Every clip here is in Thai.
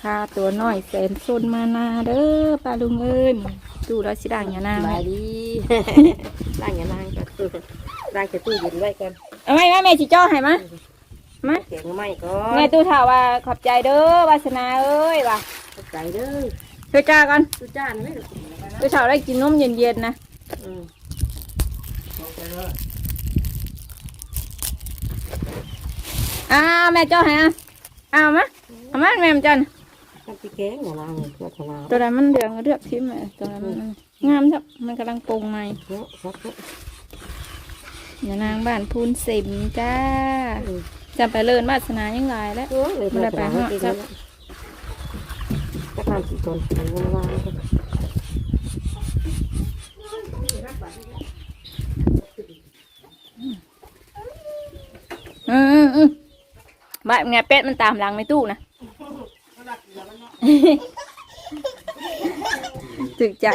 พาตัวน้อยแสนซนมานาเด้อป้าลุงเอ้ยตู้เราสิด่างอย่านางสไว้บายดีล้างอย่าล้างก่อนล้างจะตู้เย็นไว้ก่อนเอาไหมแม่แม่จิจ้อให้มามาเสียงไหม้ก่อนแม่ตู้ถามว่าขอบใจเด้อวาสนาเอ้ยว่ะใจเด้อช่วยจ้ากันตู้จานไหมตู้ถามได้กินนมเย็นๆนะอืมอ้าวแม่จ้อให้อะเอามาเอามาแม่มจัน น้ำพริกแกงอย่าล้างเลยเพื่อชนะตัวนั้นมันเหลืองเลือกทิมเลยตัวนั้นมันงามจับมันกำลังปรุงใหม่เนาะสักเนาะอย่านางบ้านพูนสิมจ้าจะไปเลินวาสนายังหลายแล้วโอ้ยเลยเพื่อชนะให้กินแล้วจะทำกี่คนมันวางๆอืมอืมอืมบ้านไงเป็ดมันตามหลังในตู้นะ ถึกใจ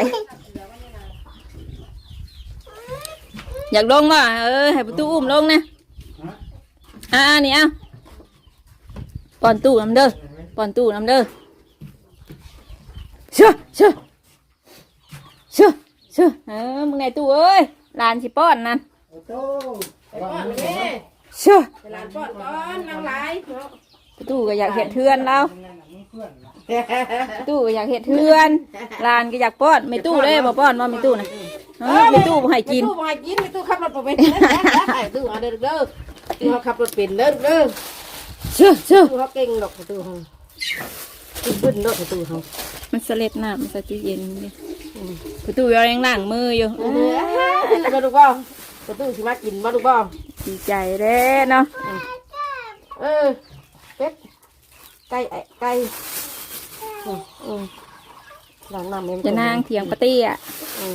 อยากลงว่ะเออให้ประตูอุ้มลงนะอ่านี่เอาปอนตู้น้ำเด้อปอนตู้น้ำเด้อเชื่อเชื่อเชื่อเชื่อเออมึงไงตู้เอ้ยหลานสิป้อนนั่นป้อนเลยเชื่อเวลาป้อนก้อนนั่งไหลเนาะประตูก็อยากเห็ดเทือนเราประ ตูก็อยากเห็ดเทือนหลานก็อยากป้อนไม่ตู้เลยบ่ป้อนว่าไม่ตู้นะเออไม่ตู้บ่ให้กินตู้มากินไม่ตู้ขับรถเป็นตู้เอาเด้อเด้อตู้เขาขับรถเป็นเด้อเด้อเชื่อเชื่อตู้เขาเก่งดอกตู้เขาตู้บึ้นดอกตู้เขามันสะเล็ดน้ำมันสะตู้เย็นนี่ประตูยังล้างมืออยู่มาดูบ่ประตูสิมากินมาดูบ่ดีใจเด้เนาะเออเป็ดไก่ไก่อืม หลังน้ำเอ็มจะนางเถียงปะตี้อะ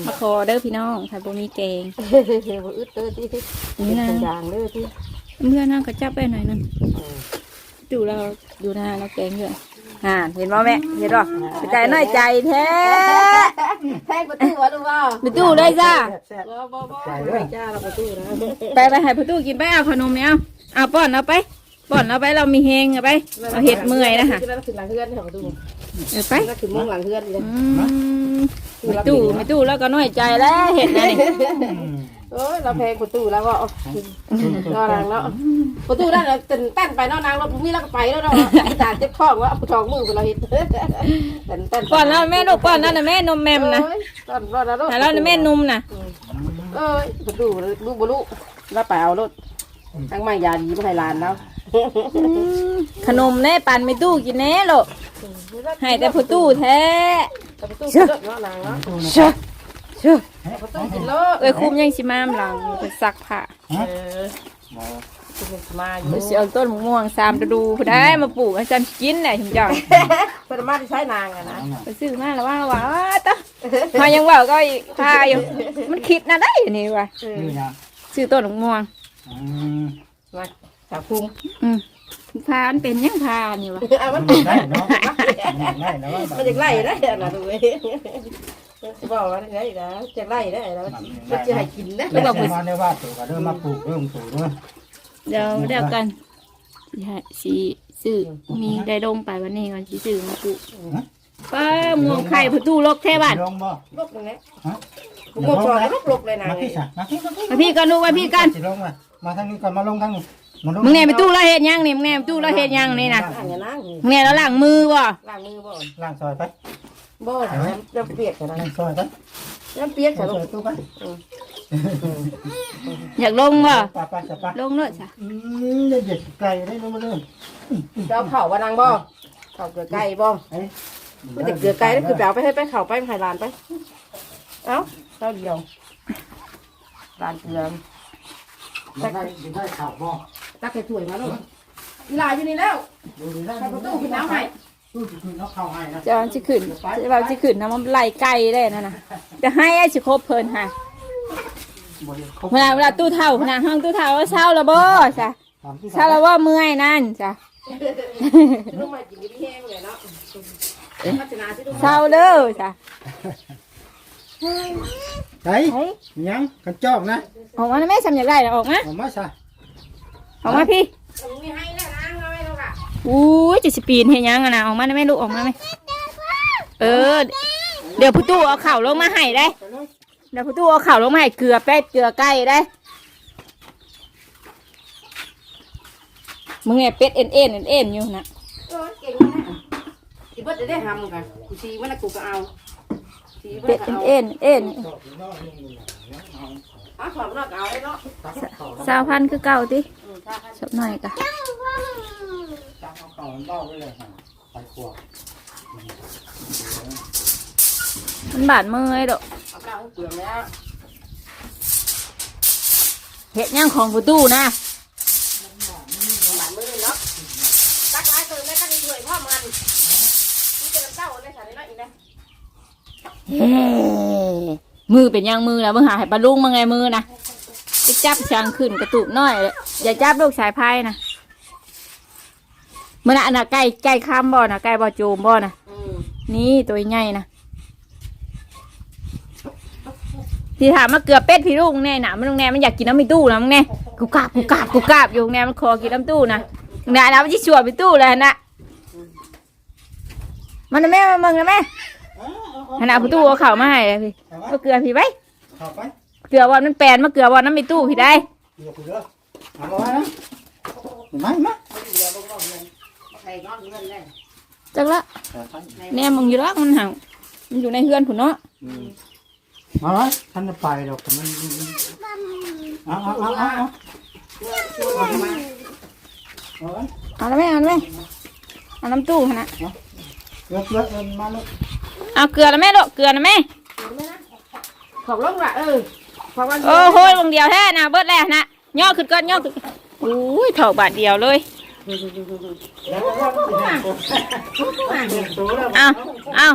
มาขอเด้อพี่น้องถ้าบ่มีแกงเฮ้ยเฮ้ยอึดเด้อที่ที่เป็นยางเด้อที่เมื่อนั่งก็จับไปหน่อยหนึงดูเราดูหน้าเราแกงเยอะอ่าเห็นบ่แม่เห็นบ่ใจน้อยใจแท้แทงประตูวะดูบ่ประตูได้จ้าบ่บ่บ่จ้าเราประตูนะไปไปให้ประตูกินไปเอาขนมเนี่ยเอาเอาป้อนเอาไปป้อนเอาไปเรามีเฮงเอาไปเอาเห็ดเมื่อยนะคะ เราขึ้นหลังเฮือนเนี่ยประตูเออไปเราขึ้นมุ้งหลังเฮือนเลยอืมไม่ตู้ไม่ตู้แล้วก็น้อยใจแล้วเห็ดนะนี่โอ้ยเราแพงประตูแล้วก็นอนนางเนาะประตูนั่นเราตื่นตั้นไปนอนนางเรามีแล้วก็ไปแล้วเนาะตาเจ็บท้องว่าท้องมือเราเห็นตื่นตั้นป้อนแล้วแม่ลูกป้อนนั่นนะแม่นมแมมนะตอนรอดแล้วหาแล้วนะแม่นุ่มนะเอ้ยประตูลูกบลูกแล้วไปเอารถทั้งไม่ยาดีมาให้หลานแล้วอืม ขนมแน่ปั่นไม่ตู้กินแน่ลูกให้แต่ประตูแท้ประตูกินรถเนาะนางเนาะเชื่อเชื่อประตูกินรถเอ้ยคุมยังสิมามหลังไปซักผ้าเออมาอยู่เดี๋ยวสิเอาต้นมะม่วงสามฤดูผู้ได้มาปลูกให้จำกินได้ถึงจังเป็นมาที่ใช้นางอะนะไปซื้อมาแล้วว่าว่าต้มายังว่าก็อีกพาอยู่มันคิดนะได้นี่ว่ะนี่นะซื้อต้นมะม่วงอืมมา สาวคุ้มอืมพามันเป็นยังพานี่วะเอามันได้เนาะได้แล้วว่ามันจะไล่ได้นะดูเว้ยบอกว่าได้นะจะไล่ได้แล้วมันจะให้กินนะแล้วก็มาได้ว่าตัวก็เริ่มมาปลูกเริ่มปลูกเนาะเดี๋ยวเดี๋ยวกันสิให้สิซื้อมีได้ลงไปวันนี้วันสิซื้อมาปลูกป้าม่วงไข่ประตูลกแท่บ้านลงบ่ลกตรงนี้ฮะผมบอกว่าลกลกเลยนะมาพี่สะมาพี่มาพี่มาพี่กันลูกมาพี่กันสิลงมามาทางนี้ก่อนมาลงทางนี้ มาลงมึงแน่ไปตู้แล้วเฮ็ดยังนี่มึงแน่ไปตู้แล้วเฮ็ดยังนี่นะอ่านอย่านั่งมึงแน่แล้วล้างมือบ่ล้างมือบ่ล่างซอยไปบ่น้ำเปียกนะล่างซอยไปน้ำเปียกซใส่อยลงตู้ไปอยากลงบ่ปะปะจะปะลงเลยจ้ะอืมเด็ดไก่ได้ลงมาเลยจะเอาเผาว่านางบ่เผาเกลือไก่บ่เอ้ยมันจะเกลือไก่แล้วคือแปลไปให้ไปเผาไปไผ่ลานไป เอ้าเท่าเดียวลานเกลือได้ได้ข่าวบ่ ตักใส่ถ้วยมาลูกลาอยู่นี่แล้วดูดีได้ใส่ประตูขึ้นน้ำให้ตู้คือน้องเข้าให้นะจะเอาสิขึ้นจะเอาสิขึ้นนะมันไหลไก่ได้นั่นน่ะจะให้ไอ้สิครบเพิ่นค่ะบ่ได้ครบเวลาเวลาตู้เท่าขนาดห้องตู้เท่าว่าเช้าแล้วบ่จ้ะถามที่เช้าแล้วว่าเมื่อยนั่นจ้ะลูกมากินที่แห้งเลยเนาะพัฒนาที่ลูกเช้าเด้อจ้ะไก่เฮ้ยยังกันจอกนะออกมานะแม่สำอยากได้น่ะออกมาออกมาซะ ออกมาพี่มีให้แล้วนางเอาไว้ลูกอะอุ้ยจะสิปีนเฮียยังอะนะออกมาได้ไหมลูกออกมาไหมเออ เดี๋ยวผู้ตู้เอาเข่าลงมาให้ได้ เดี๋ยวผู้ตู้เอาเข่าลงมาให้เกลือแป๊ดเกลือไก่ได้ มึงเนี่ยเป็ดเอ็นเอ็นเอ็นเอ็นอยู่นะเก่งนะที่เบิดจะได้ทำกันกูซีมันน่ะกูก็เอาเป็ดเอ็นเอ็นเอ็น เอาถอดนอกเอาได้เนาะสาวพันธุ์คือเก่าติอืมถ้าคันชอบหน่อยกะจับเอาเข่ามันเล่าไว้เลยค่ะไปขวบมันบาดมือไอ้ดอกเอาเก้าเปลืองแล้วเห็ดย่างของผู้ตู้นะหลายมือเลยเนาะตักหลายตัวแม่ตั้งอีกด้วยพ่อมันนี่จะน้ำเต้าในสารน้อยอีกนะเฮ้ มือเป็นย่างมือนะมึงหาให้ปลาลุงมาไงมือนะจะจับช้างขึ้นกระตุกน้อย อย่าจับลูกสายพายนะมันน่ะอันน่ะไก่ไก่ข้ามบ่อนะไก่บ่อโจมบ่อนะนี่ตัวใหญ่นะที่ถามมาเกือบเป็ดพี่ลูกแน่หนามันลุงแน่มันอยากกินน้ำมีตู้นะมึงแน่กูกราบกูกราบกูกราบอยู่แน่มันคอกินน้ำตู้นะมึงได้นะมันจะชวร์ไปตู้เลยนะมันนะแม่มามึงนะแม่ ขนาดผู้ตู้เอาเข่าวมาให้เลยพี่มาเกลือพี่ไว้เข้าไปเกลือวันมันแปลนมาเกลือวันน้ำมีตู้พี่ได้เดี๋ยวกูเด้อเอาไว้นะเห็นไหมเห็นไหมเดี๋ยวลงบ่เงินใส่ก้อนเงินได้จักละเอาไปแน่มึงอยู่รักมันห่างมันอยู่ในเฮือนผุนเนาะอืมมาไว้ท่านจะไปดอกแต่มันเอาเอาเอาเอาเอาเงินช่วยมาเอาไว้เอาละแม่เอาละแม่เอาน้ำตู้ขนาด เลือกเลือกเอินมาลูก เอาเกลือละแม่ลูกเกลือละแม่ขอบลงละเออขอบวันโอ้โหวงเดียวแท้นะเบิดแล้วนะย่อขึ้นก่อนย่อขึ้นอุ้ยเท่าบาทเดียวเลยแล้วก็ว่ามันสิเห็นตัวแล้วเอาเอา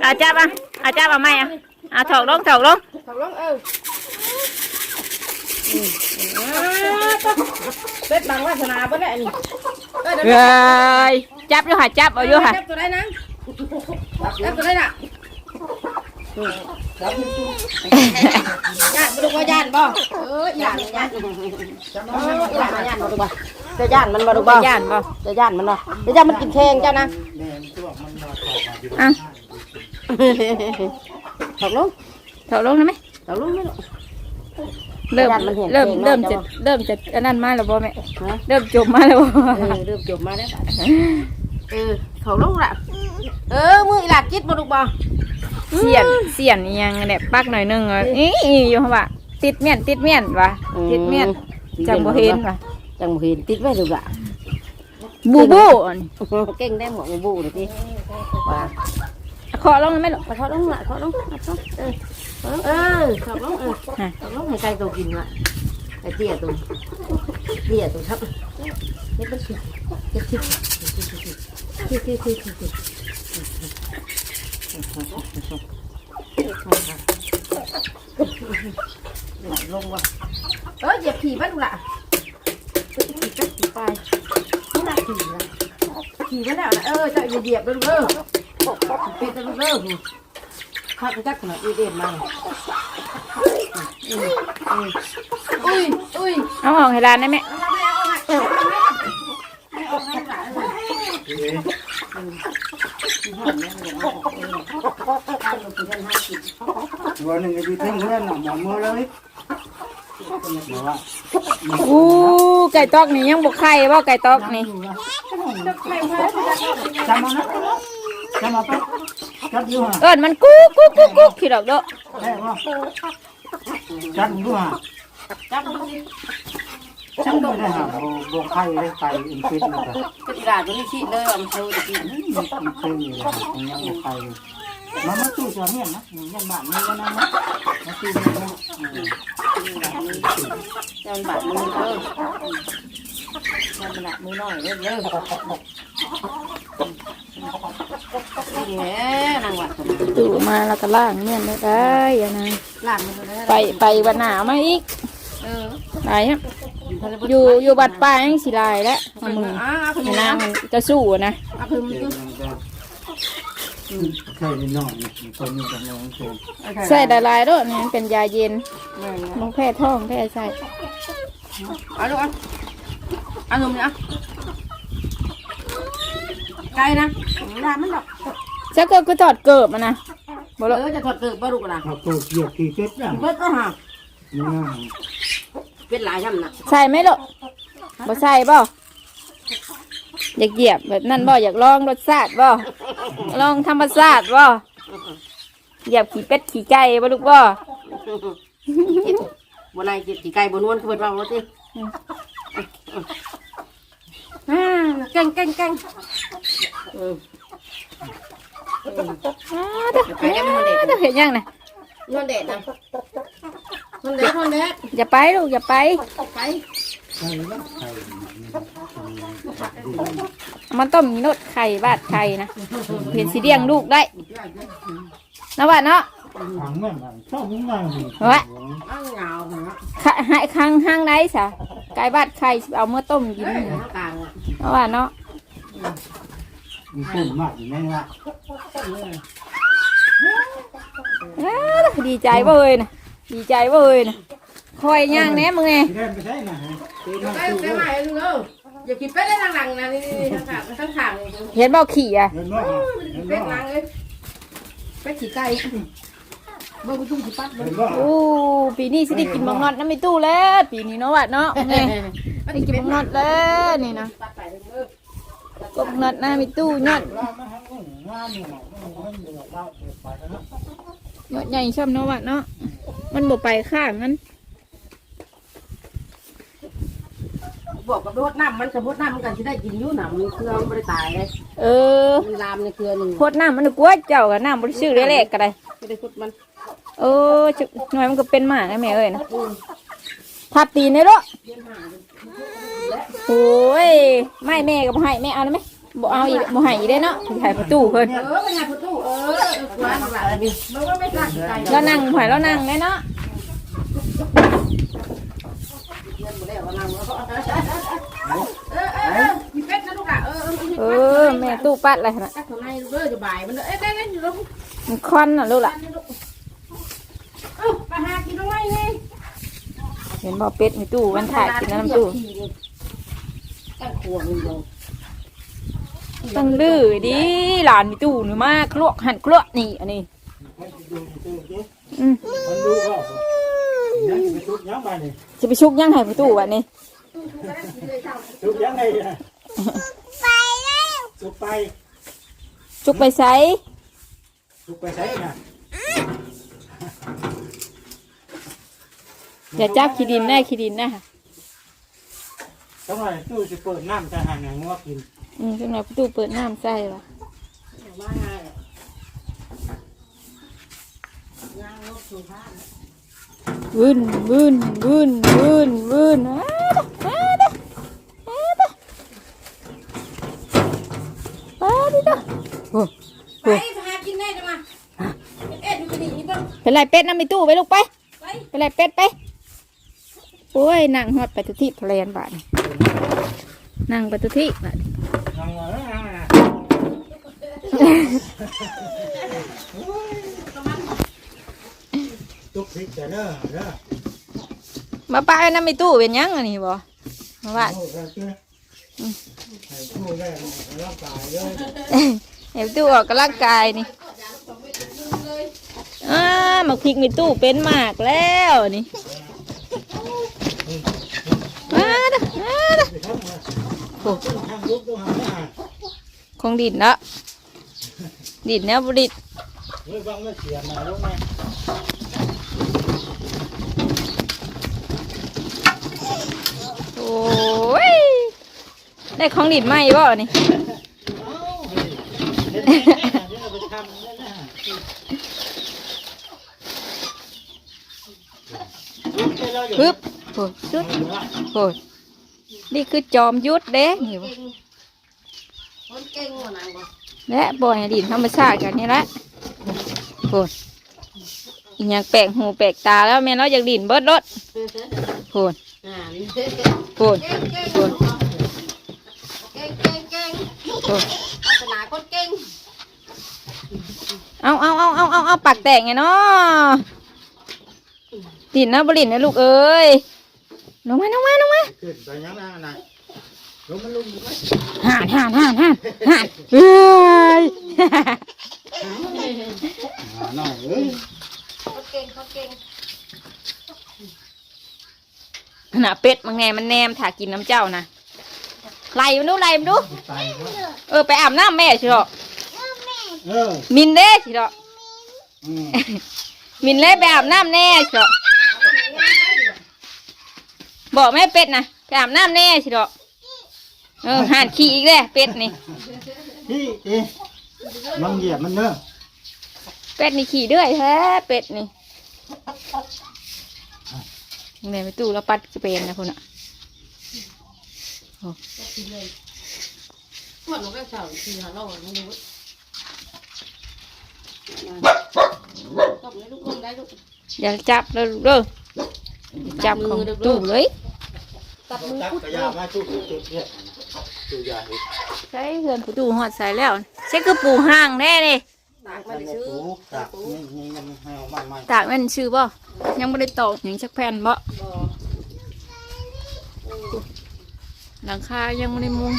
เอาจับอะเอาจับเอาไหมอะเอาถอกลงถอกลงขอบลงเออเป็ดบางวาสนาเพิ่นได้อันนี้เออเดี๋ยวเฮ้ยจับอยู่ค่ะจับเอาอยู่ค่ะจับตัวได้นะ จับตัวได้น่ะจับมันตู้ย่านบ่ดูว่าย่านบ่เออย่านย่านจับเอมันอย่านย่านบ่ดูบ่จะย่านมันบ่ดูบ่ย่านบ่จะย่านมันบ่จะย่านมันกินแข้งเจ้านะแม่มันตัวมันมาเข้ามาอยู่อะถอกลงถอกลงนะไหมถอกลงไม่หรอกเริ่มย่านมันเห็นเริ่มเก่งเริ่มเนาะจะจ้ะเริ่มจะอันนั้นมาแล้วบ่แม่ฮะเริ่มจบมาแล้วบ่เออเริ่มจบมาแล้วเออ ถอกลงละเออมืออีหลักจิตบ่ดูบ่เสียนเสียนอีหยังเนี่ยปักหน่อยนึงอะอีอยู่ว่าติดเมียนติดเมียนว่ะติดเมียนจังบ่เห็นว่ะจังบ่เห็นติดไว้ดูละบูบูเก่งได้หมดบูเลยพี่ว่าขอลงไหมลูกขาลงละขาลงขาลงเออขาลงเออขาลงเออขาลงให้ไก่ตัวกินละไอ้เตี้ยตัวเตี้ยตัวครับนี่เป็นสิเจ็ดสิบ ที่ที่ที่ที่ลงว่ะเออเหยียบขี่มันละขี่ก็ขี่ไปไม่น่าขี่ละขี่ไม่ได้นะเออจะเหยี ยบไปเลยปิดไปเลยข้าไปจักขนาดอีเด่นมาอุ้ยอุ้ยเอากให้ร้านตัวหนึ่งก็อยู่เทั้งเพื่อนน่ะหมอมือเลยบอกว่าอู้ไก่ตอกนี่ยังบ่ไข่บ่ไก่ตอกนี่จำมานะจำมาไปจับอยู่ห่ะเอิ้นมันกุ๊กกุ๊กกุ๊กกุ๊กขี้ดอกเด้อแม่ว่าจับอยู่ห่ะจับดูสิ จับไม่ได้ห่ะโบโบไข่เลยไก่อินฟิตเลยค่ะกระดาตัวนี้ชี้เลยมันเท่าตะกี้มันมันเคยอยู่เลยมันยังโบไข่เลยมามาตู้จอเนี่ยนะยันบ้านนี้แล้วนะมาตู้นี้นะเจ้าบาดมือเออเจ้าบาดมือหน่อยเด้อเด้อนี่แหละนางวัดตู่มาแล้วก็ล่างเมียได้ได้ย่านะล้างไปไปวันหนาวมาอีกเออหลายครับ อยู่อยู่บัดป้ายังสิลายแล้วเอามืออ้าวคุณให้นางนางมันจะสู้นะอ้าวคุณมึงเคยนอนคนนี้กับน้องเคยใส่ละลายด้วยนี่เป็นยาเย็นแม่ลงแพทย์ท้องแพทย์ใส่เอาลูกอะเอานมเนี่อะไกลนะเวลามันดอกจะเกิดก็ถอดเกิบมันนะบ่เละอจะถอดเกิดบ่ลูกนะเอาตัวเกี่ยบกี่เจ็ดอย่างเบิดก็หานี่นะ เป็นหลายช่ำน่ะใส่ไหมลูกบ่ใส่บ่อยากเหยียบแบบนั้นบ่อยากลองรสชาติบ่ลองธรรมชาติบ่เหยียบขี้เป็ดขี้ไก่บ่ลูกบ่บนนายจิตสีไก่บนนวลคือเป็นว่าว่าสิอ่าเก่งเก่งเก่งเอออ้าวเด้อไปยังไม่ทันเด็ดเด้อเห็นยังน่ะนวลเด็ดนะ นเด็ดนเด็ดอย่าไปลูกอย่าไป ไปมันต้มมีนดไข่บาดไข่นะเห็นสีเดียงลูกได้นะว่าเนาะนั่วะอ้างเงาเหรอขะหายข้างห้างไหนสะไก่บาดไข่เอาเมื่อต้มกินนะว่าเนาะมีปุ่มมากอยู่ไหมล่ะดีใจบ่เอ้ยนะ ดีใจบ่เอ้ยนะคอยย่างแหน่มึงไงที่แรกไม่ใช่นะฮะตีมาไปตู้ไปใหม่ลูกเอออย่ากินเป็ดได้ทางหลังนะนี่นี่ทางขางทางขางเลยเห็นบ่ขี่อะเห็นบ่เห็นเป็ดหบ่ลังเลยเป็ดขี้ไก่เบิ่งไปจุ่มขี้ปัดเบิ่เห็งนบ่โอ้ปีนี้สิได้กินบังนอดน้ำไม่ตู้แล้ว ปีนี้เนาะว่าเนาะไงได้กินบังนอดแล้วนี่นะปัดไปเด้อบังนอดน้ำไม่ตู้ยอดว่ามาให้งานนี่น่ะมันอยู่เราไปแล้วนะ ยอดใหญ่ช่ำเนาะว่าเนาะมันบ่ไปข้างนั้นบอกกับรถน้ำมันกับรถน้ำมันกันที่ได้กินอยู่หนำมันเครือมันไม่ได้ตายเลยเออมันลามในเครือหนึ่งโคตรน้ำมันกลัวเจ้ากับน้ำบริสุทธิ์ได้แลกกันเลยไม่ได้พุดมันเออจะหน่อยมันก็เป็นหมานะแม่เอ้ยนะทับตีนเลยเนาะโอ้ยไม่แม่ก็บ่ให้แม่เอาได้ไหม บ่เอาอีกบ่ให้อีกได้เนาะสิให้ประตูเพิ่นเออไม่ใช่ประตูเออควานหลังนี่มันก็ไม่กล้าขี้ไก่แล้วนั่งหอยแล้วนั่งแน่เนาะเงินหมดแล้วก็นั่งแล้วก็เออเออเออมีเป็ดนะลูกอะเออเออแม่ตู้ปัดอะไรนะตักข้างในเด้อจะบ่ายมันเอ้ยได้เล่นอยู่ลูกมันคอนน่ะลูกล่ะเออไปหากินตรงไหนไงเห็นบ่เป็ดมีตู้มันถ่ายกินน้ำตู้ตั้งขวงอยู่ ต้องดื้อดิหลานมีตู้หนูมากลวกหั่นกลวกนี่อันนี้อืมมันดูก็ยังไปทุกยังไปนี่จะไปชุกยังให้ประตูวันนี้ทุกยังไงนะไปแล้วทุกไปชุกไปใส่ทุกไปใช้นะอย่าจับขี้ดินได้ขี้ดินนะต้องไงตู้จะเปิดน้ำจะหาหนังว่ากิน อืมจังหวะประตูเปิดน้ำใส่ละมาไงย่างรถสุภาพวืนวืนวืนวืนวืนอ้าดอ้าดอ้าดอ้าดิจ้ะโอ้ไปหากินได้จังมาเอ็ดอยู่นี่นี่เบิ่งเป็นไรเป็ดน้ำมีตู้ไปลูกไป ไปเป็นไรเป็ดไป โอ้ยนั่งฮอดไปทุกที่ทะเลนบาดนี่นั่งไปทุกที่บาดนี่นั่งเลย ทุกพริกแต่เด้อเด้อมาป้าน้ำมีตู้เป็นหยังอันนี้บ่มาว่าโอ้ก็คือให้ตู้ได้ร่างกายเลยเห็นตู้ออกกำลังกายนี่อ่ามาพริกมีตู้เป็นมากแล้วนี่มาเด้อมาเด้อไปทำมาโอ้ทำลุกต้องหาอาหารคง ดินละดินแนวบดิดเฮ้ยบางไม่เสียมาลูกแม่โอ้ย ได้ของดินไหมบ่นี่ปึ๊บโอ้ยจุดโอ้ยนี่คือจอมยุทธเด้นี่บ่คนเก่งกว่านั้นบ่ และบ่อยดินธรรมชาติกันนี่แหละโอ้ยอีหยังแปลกหูแปลกตาแล้วแม่เราอยากดินเบิดรถโอ้ยอ่านี่เก่งโอ้ยเก่งเก่งเก่งเก่งเก่งโคนเก่งเอาเอาเอาเอาเอาเอาปากแตกไงเนาะดินนะบรินนะลูกเอ้ยลงมาลงมาลงมา ขึ้นไปยังหน้าไหนลงมันลงอยู่ไหมห่านห่านห่านห่านห่านเอ้ยอ่าน้อยเอ้ยเขาเก่งเขาเก่งขนาดเป็ดมังแนมันแนมถากินน้ำเจ้านะไล่มันดูไล่มันดู ตายเว้เออไปอาบน้ำแม่ชิโรอเออมินเด้ชิโรออืมมินเล่ไปอาบน้ำแน่ชิโรอบอกแม่เป็ดนะไปอาบน้ำแน่ชิโรอ เออห่านขี้อีกแล้วเป็ดนี่ พี่เอ๊ะมันเหยียบมันเนอะเป็ดนี่ขี่เด้วยแท้เป็ดนี่แม่ไปตู้แล้วปัดจะเป็นนะคุณอะพวกหนูก็เฉาทีหาเราไม่รู้ตบเลยลูกลงได้ลูกอย่าจับเลยลูกเด้อจับของตู้เลย ตัดมือตักพุดกระยามาจุกจุกเนี่ย จุกยาเห็ดใช้เพื่อนผู้ตู้หอดใส่แล้วใช่คือปูห้างแน่เลยตากมาได้ซื้อตักนี่นี่ยังให้เอามาใหม่ตากม่นชื่อบ่ยังไม่ได้ตอกอย่างชักแผ่นบ่บ่หลังคายังไม่ได้มุง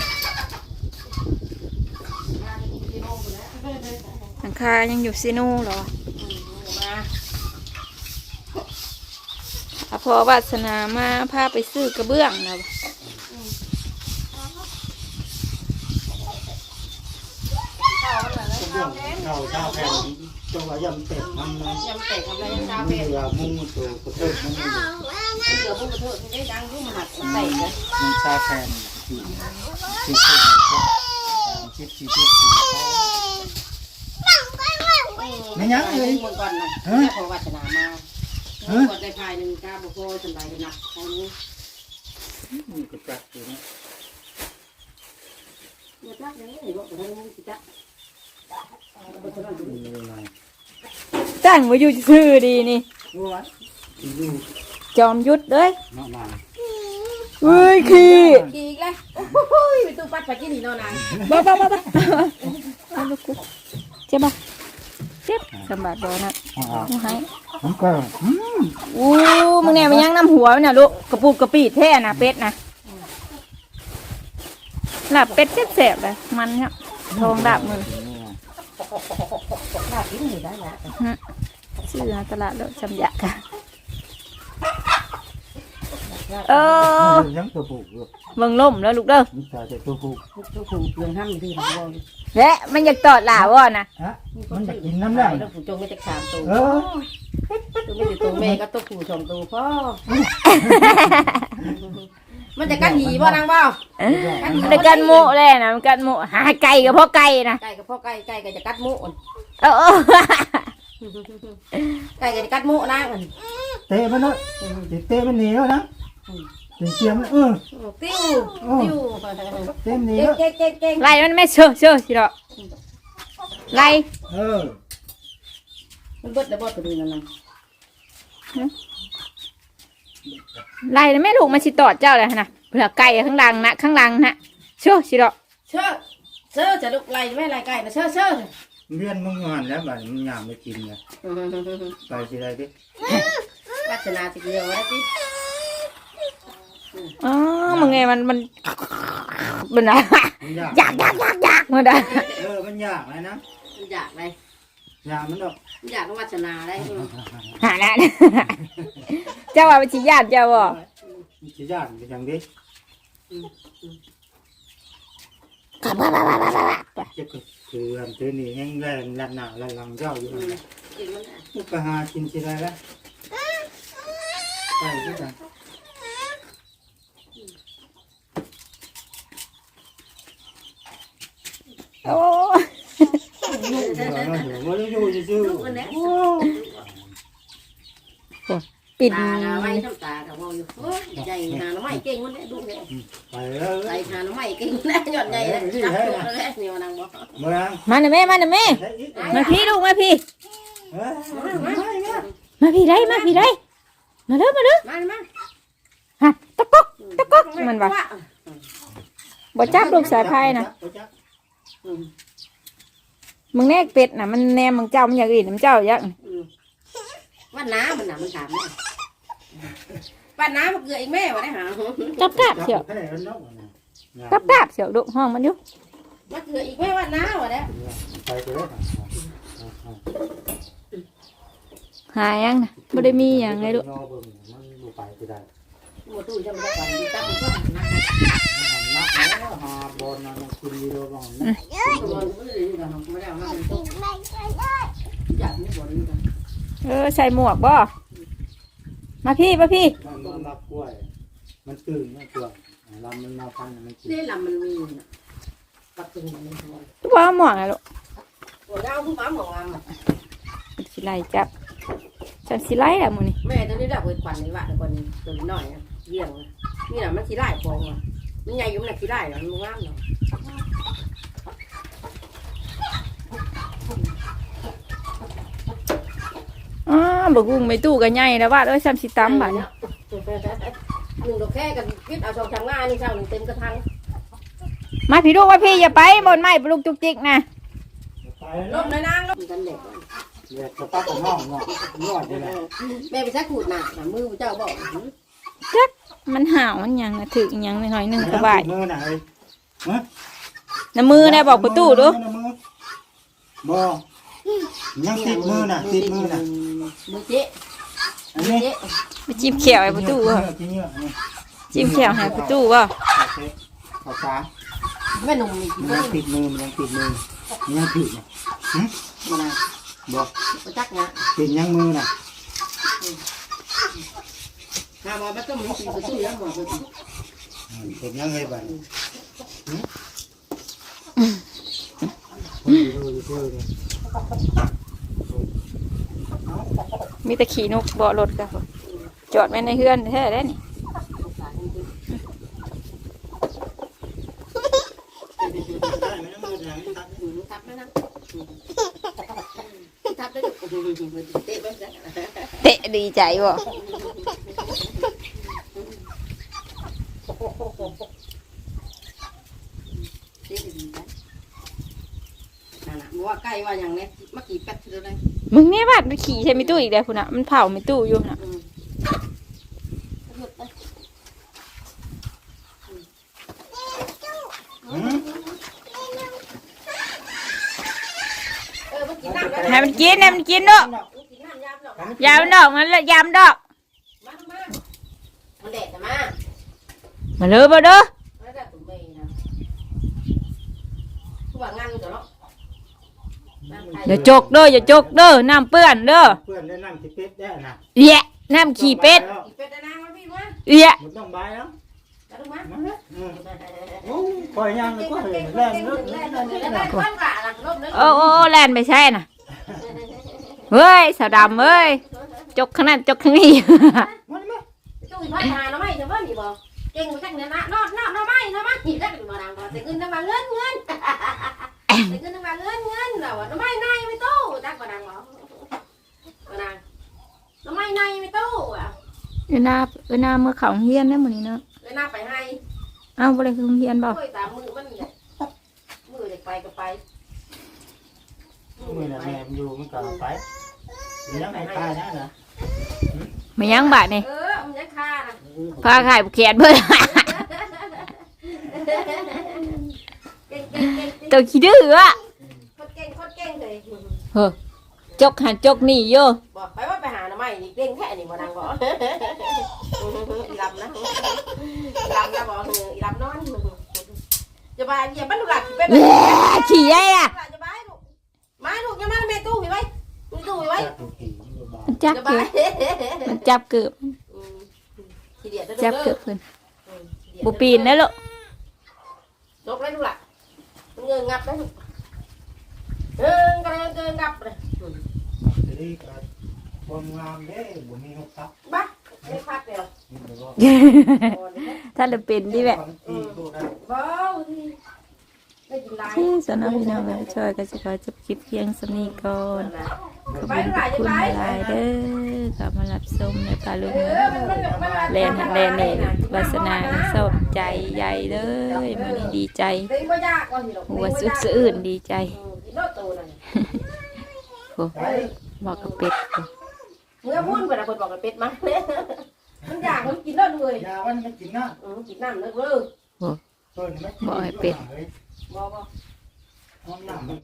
หลังคายังอยู่ซีโน่เหรออะพอวาสนามาพาไปซื้อกระเบื้องนะ เรื่องเราชาวแผ่นจังหวะยำเป็ดมันมันยำแตกทำอะไรยำชาเป็ดเหลือมุ้งตัวกระเทิบมันเดี๋ยวพวกระเทอะมันได้ดังยุ่งหัดใส่เลยมันชาแผ่นสี่สี่สิบสามสิบสี่สิบสี่ไม่ยั้งเลยเมื่อก่อนนะแม่พอวัฒนามาก่อนได้ภายหนึ่งกาบุโกสบายหนักตอนนี้นี่ก็จักอยู่นี่เมื่อจักยังไม่บอกว่ามึงสิจัก ตั้งไว้อยู่ซื่อดีนี่วัดอยู่จอมยุดเลยนอกมาเฮ้ยขี้กี่อีกเลยโอ้ยไปตู้ปัดไปกินนี่นอนนานบ้าบ้าบ้าบ้าเอาลูกกูเจ็บบ่เจ็บสมบัติบ่นะอ่าเอาให้ผมก็อืมอู้มึงเนี่ยมันยังน้ำหัวมันน่ะลูกกระปูดกระปีดแท้น่ะเป็ดน่ะหลับเป็ดแสบๆเลยมันเนี่ยทองดับมือ น่ากินอยู่ได้ละซื้อในตลาดแล้วจำยากะเออยังตัวผูกอยู่เบิ่งล่มแล้วลูกเด้อนี่ตาจะตัวผูกทุกคนเปลืองห้ามที่ทำบ่และมันอยากตอดหล่าว่นะฮะมันจะกินน้ำแรงแล้วผู้จงไม่จะสามตัวเออตัวไม่จะตัวแม่ก็ตัวผู้สองตัวพ่อ มันจะกันหีบ่นางบ่มันได้กันโมเลยนะมันกันโมหาไก่กับพ่อไก่นะไก่กับพ่อไก่ไก่ก็จะกัดหมูเออเออไก่ก็จะกัดหมูนะมันเตะมันเนาะเตะมันหนีแล้วนะเตะเชียมเออติ้วติ้วเตะมันหนีเก่งแล้วเก่งเก่งเก่งไล่มันไม่เชื่อเชื่อสิดอกไล่เออมันเบิดแล้วบ่ตัวนี้นั่นน่ะ ไล่นะแม่ลูกมาชิตอดเจ้าเลยนะเผื่อไก่ข้างหลังนะข้างหลังนะเชื่อสิดอกเชื่อเชื่อจะลุกไล่ไม่ไล่ไก่นะเชื่อเชื่อเลี้ยนมึงงานแล้วบัดมันยามไม่กินเลยไปสิได้ดิวัฒนาสิเดียวได้สิอ๋อมึงไงมันมันมันอะมันยากอยากอยากอยากอยากมันอะเออมันยากเลยนะมันอยากอะไร ยากมันดอกมันอยากวัฒนาได้หานะเจ้าว่าเป็นชิญาติเจ้าบ่มันจะยากอย่างนี้จะคืออันตัวนี้แห้งแรงลันหนาลันหลังเจ้าอยู่นั่นแหละกินมันนี่ก็หากินสิได้แล้วไปด้วยกันโอ้ เดี๋ยวเราเดี๋ยวว่าเราอยู่ซื่อลูกมันแน่ปิดตาไม้ทำตากับว่าอยู่ใจหาหน่อไม้เก่งมันแน่ดูเนี่ยไปแล้วใจหาหน่อไม้เก่งแน่หย่อนใหญ่เลยจับตัวแล้วนี่มันนางบอกมื่อมาหน่อยแม่มาหน่อยแม่มาพี่ลูกมาพี่มาพี่ได้มาพี่ได้มาเด้อมาเด้อมามาฮะตะก๊กตะก๊กมันว่าบ่จับลูกสายพายนะ มึงแนกเป็ดน่ะมันแนมมึงเจ้ามันอยากอื่นมันเจ้าอยากว่าน้ำมันน่ะมันถามแม่ป้าน้ำมันเกลืออีกแม่วะได้หาจับกาบเชียวแค่นั้นเนาะกับดาบเสียวดุห้องมันอยู่มาเถื่ออีกไม่ว่าน้าวะเนี่ยไปไปเลยหายังนะบ่ได้มีหยังไงลูกนอเบิ่งมันบ่ไปก็ได้หมดตู้จะมาได้ก่อนตั้งก็นักมันหนักแล้วหาบอลนะมันกินอยู่บ้างนะบอลไม่ได้กันไม่ได้เอามาเป็นตู้อ ยากไม่บอลนี่กันเออใส่หมวกบ่ มาพี่มาพี่ มันมันรับกล้วย มันตื่นมันกล้วยลำมันมาพันมันกินนี่ลำมันมีปักตึงมันหัวว่าหมวกอะลูกหัวดาวผู้ม้าหมองลำมันสิไล่จับจับสิไล่ละมื้อนี้แม่ตอนนี้ได้เปิดควันในวัดคนตัวน้อยเลี้ยงนี่แหละมันขี้ไล่ฟองอะ มันใหญ่อยู่มันขี้ไล่มันงามเนาะอ้าบ่กุ้งไม่ตู้ก็ใหญ่แล้วว่าเอ้ยซ้ำสิตำบัดนี้หนึ่งดอกแค่กันพิษเอาสองทางงานนี่เช้าหนึ่งเต็มกระทังมาพี่ลูกว่าพี่อย่าไปบนไม้ปลุกจุกจิกนะไปลแล้วมในนางลมกันเด็กเด็กกระปั๊บของน้องเนาะนวดนี่แหละแม่ไปซักขูดหนักมือเจ้าบอก มันห่าวมันหยังน่ะถึกอีหยังหน่อยๆหนึงสบายมือไหนน้ำมือนะบอกประตูดูบ่ยังติดมือน่ะติดมือน่ะมือเจ๊อันนี้เจ๊ไปจิ้มแขวให้ประตูบ่ที่เนื้อนี่จิ้มแขวให้ประตูบ่โอเคขอฟ้าแม่หนุ่มมีมันกี่ยังมืติดมือมันยังติดมือมันยังติดน่ะอมาบ่ประจักนะติดยังมือน่ะ หามาบ้านก็มีสี่ประตูยังหมดเลยติดยังไงบ้างคนอยู่ดูอยู่ดูมีแต่ขี่นกเบาะรถกันจอดไว้ในเฮือนแท้ได้นี่ทับนะทับได้เตะไปซะเตะดีใจบ่ เตะดีนะนั่นน่ะว่าใกล้ว่าอย่างนี้เมื่อกี้แป๊บเดียวเลยมึงเนี่ยบาดไปขี่ใช่ไหมตู้อีกแล้วพุ่นะมันเผาไม่ตู้อยู่นะให้มันกินให้มันกินเนาะยามดอกมันละยามดอก มามามันแดดแต่มา มาเลยบ่เด้อไม่ได้ตุ้มเมย์นะทุกว่างานมันจะเนาะอย่าจกเด้ออย่าจกเด้อน้ำเปื้อนเด้อเพื่อนได้นั่งที่เป็ดได้น่ะเอียะน้ำขี่เป็ดอีเป็ดนางมาพี่มาเอียะมันต้องบายแล้วแล้วลูกมามาอืมโอ้ปล่อยยังเลยก็เห็นแล่นลึกแล่แล่นนเลลึยกแล่นก้อนกะนะลบเลยโอ้โอ้โอ้แลนไปใช่น่ะเฮ้ยสาวดำเอ้ยจกขนาดจกข้างนี้มันไหมตู้อีพัดหาเนาะไม่จะว่ามีบ่เก่งมาจังเนี่ยนะนอดนอดนอดไม่นอดไม่หีได้เป็นมานางบ่แต่เงินน้ำมันเงินเงินแต่เงินน้ำมันเงินเงินเราอะน้ำไม่ในไม่ตู้จักมานางบ่มานางน้ำไม่ในไม่ตู้อะเออหน้าเออหน้าเมื่อเขาเฮียนนะมื้อนี้เนาะเลยหน้าไปให้เอ้าบ่ได้คือเฮียนบ่โอ้ยตามมือมันเนี่ยมือเด็กไปก็ไปมือน่ะแม่มันอยู่มันก็ไปยังไงตายนะนะมายังบาดนี่เออ มันยังคานะพาขายบุแขนเพิ่นเก่งเก่งเก่งตัวขี้ดื้ออะโคตรเก่งโคตรเก่งเลยจกหันจกนี่โยบอกไปว่าไปหาหน่อไม้นี่เก่งแค่นี่บ่นางบอกอีลำนะอีลำนะบอกอีลำนอนจะไปอย่าบ้านลูกหลักเป็นแหม่ขี้ใหญ่อะจะไปลูกมาลูกอย่ามาแม่ตู้ไปไว้ตู้ไปไว้มันจับจะไปเกือบมันจับเกือบที เดียวจะจับเลิเกือบกเพิ่นบ่ปีนนะลูกลบเลยลูกหลักเงินงับได้ลูกเออกันเงินงับเลยนี่ก็ความงามเด้บ่มีหกทับบ้าไม่พักเดียวนี่บ่ว่าถ้าเราเป็นดิแหละที่ตัวได้บ้าที่ได้กินลายที่สนามพี่น้องแล้วช่วยก็จะขอจบคลิปเพียงสำนี้ก่อน ขอบคุณขอบคุณหลายๆเด้อค่ะมารับชมในปลาลุงแลนหันแลนนี่วาสนาสดใจใหญ่เลยมันนี่ดีใจเต็มก็ยากกว่าที่เราหัวสุดสะอื่นดีใจกินโลตัวนั่นโอ้บอกกับเป็ดโอ้เมื่อพูดไปนะคนบอกกันเป็ดมั้งมันอยากมันกินโลเลยยาวันมันกินนะกินน้ำเลิกเลยบ่ให้เป็นห้องน้ำ